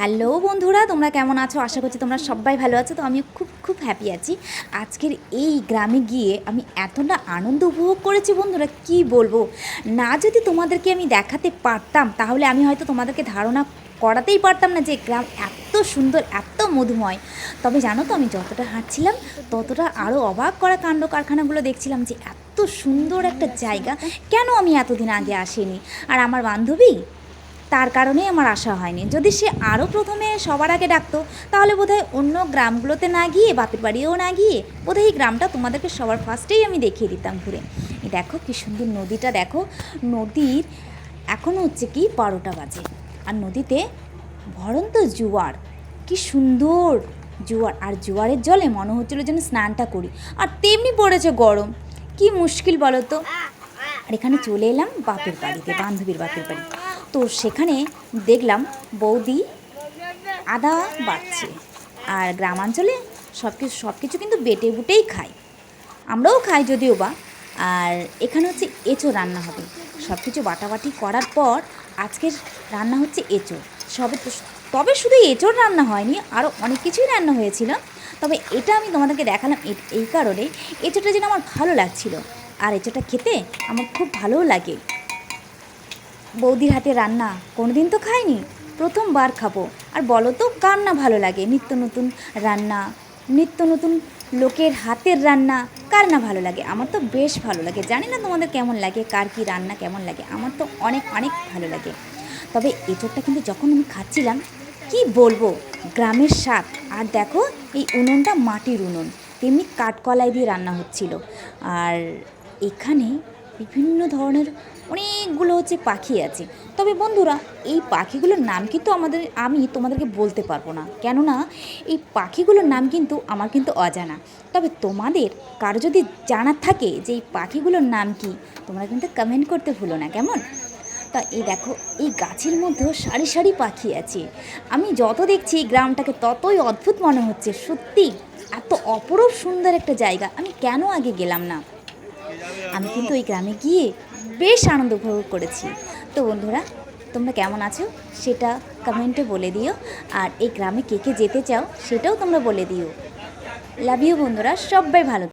Hello বন্ধুরা, তোমরা কেমন আছো? আশা করছি তোমরা সবাই ভালো আছো। তো আমি খুব খুব হ্যাপি আছি। আজকের এই গ্রামে গিয়ে আমি এতটা আনন্দ উপভোগ করেছি বন্ধুরা, কি বলব? না যদি তোমাদেরকে আমি দেখাতে পারতাম, তাহলে আমি হয়তো তোমাদেরকে ধারণা করাতেই পারতাম না যে গ্রাম এত সুন্দর, এত মধুময়। তবে জানো তো, আমি যতটা হাঁটছিলাম, ততটা আরও অবাক করা কাণ্ড কারখানাগুলো দেখছিলাম যে এত সুন্দর একটা জায়গা। কেন আমি এতদিন আগে আসিনি? আর আমার বান্ধবী? তার কারণেই আমার আশা হয়নি। যদি সে আরও প্রথমে সবার আগে ডাকতো, তাহলে বোধহয় অন্য গ্রামগুলোতে না গিয়ে, বাপের বাড়িও না গিয়ে, বোধহয় এই গ্রামটা তোমাদেরকে সবার ফার্স্টেই আমি দেখিয়ে দিতাম ঘুরে। দেখো কি সুন্দর নদীটা, দেখো নদীর এখনও হচ্ছে কি বারোটা বাজে। আর নদীতে ভরন্ত জোয়ার, কি সুন্দর জোয়ার। আর জোয়ারের জলে মনে হচ্ছিল যেন স্নানটা করি। আর তেমনি পড়েছে গরম, কি মুশকিল বলো তো? আর এখানে চলে এলাম বাপের বাড়িতে, বান্ধবীর বাপের বাড়ি তো সেখানে দেখলাম বৌদি আদা বাড়ছে। আর গ্রামাঞ্চলে সব কিছু সব কিছু কিন্তু বেটে বুটেই খায়। আমরাও খাই যদিও বা। আর এখানে হচ্ছে এঁচো রান্না হবে। সব কিছু বাটাবাটি করার পর আজকের রান্না হচ্ছে এঁচো। সবে তবে শুধু এঁচোর রান্না হয়নি আরও অনেক কিছুই রান্না হয়েছিল। তবে এটা আমি তোমাদেরকে দেখালাম এই কারণে। এঁচোটা যেন আমার ভালো লাগছিল। আর এঁচোটা খেতে আমার খুব ভালোও লাগে। বৌদির হাতে রান্না, কোনোদিন তো খাইনি। প্রথমবার খাব। আর বলো তো, কার না ভালো লাগে? নিত্য নতুন রান্না, নিত্য নতুন লোকের হাতের রান্না, কার না ভালো লাগে? আমার তো বেশ ভালো লাগে। জানি না তোমাদের কেমন লাগে, কার কি রান্না কেমন লাগে। আমার তো অনেক অনেক ভালো লাগে। তবে এঁচোড়টা কিন্তু যখন আমি খাচ্ছিলাম, কি বলব? গ্রামের শাক আর দেখো, এই উনুনটা মাটির উনুন। তেমনি কাঠকলাই দিয়ে রান্না হচ্ছিল। আর এখানে বিভিন্ন ধরনের অনেকগুলো হচ্ছে পাখি আছে। তবে বন্ধুরা, এই পাখিগুলোর নাম কিন্তু আমাদের, আমি তোমাদেরকে বলতে পারব না। কেননা, এই পাখিগুলোর নাম কিন্তু আমার কিন্তু অজানা। তবে তোমাদের কারও যদি জানার থাকে যে এই পাখিগুলোর নাম কি, তোমরা কিন্তু কমেন্ট করতে ভুলো না, কেমন? তা এই দেখো, এই গাছের মধ্যেও সারি সারি পাখি আছে। আমি যত দেখছি গ্রামটাকে ততই অদ্ভুত মনে হচ্ছে, সত্যি। এত অপরূপ সুন্দর একটা জায়গা। আমি কেন আগে গেলাম না? আমি কিন্তু ওই গ্রামে গিয়ে বেশ আনন্দ উপভোগ করেছি। তো বন্ধুরা, তোমরা কেমন আছো? সেটা কমেন্টে বলে দিও। আর এই গ্রামে কে কে যেতে চাও, সেটাও তোমরা বলে দিও। লাভ ইউ বন্ধুরা, সবাই ভালো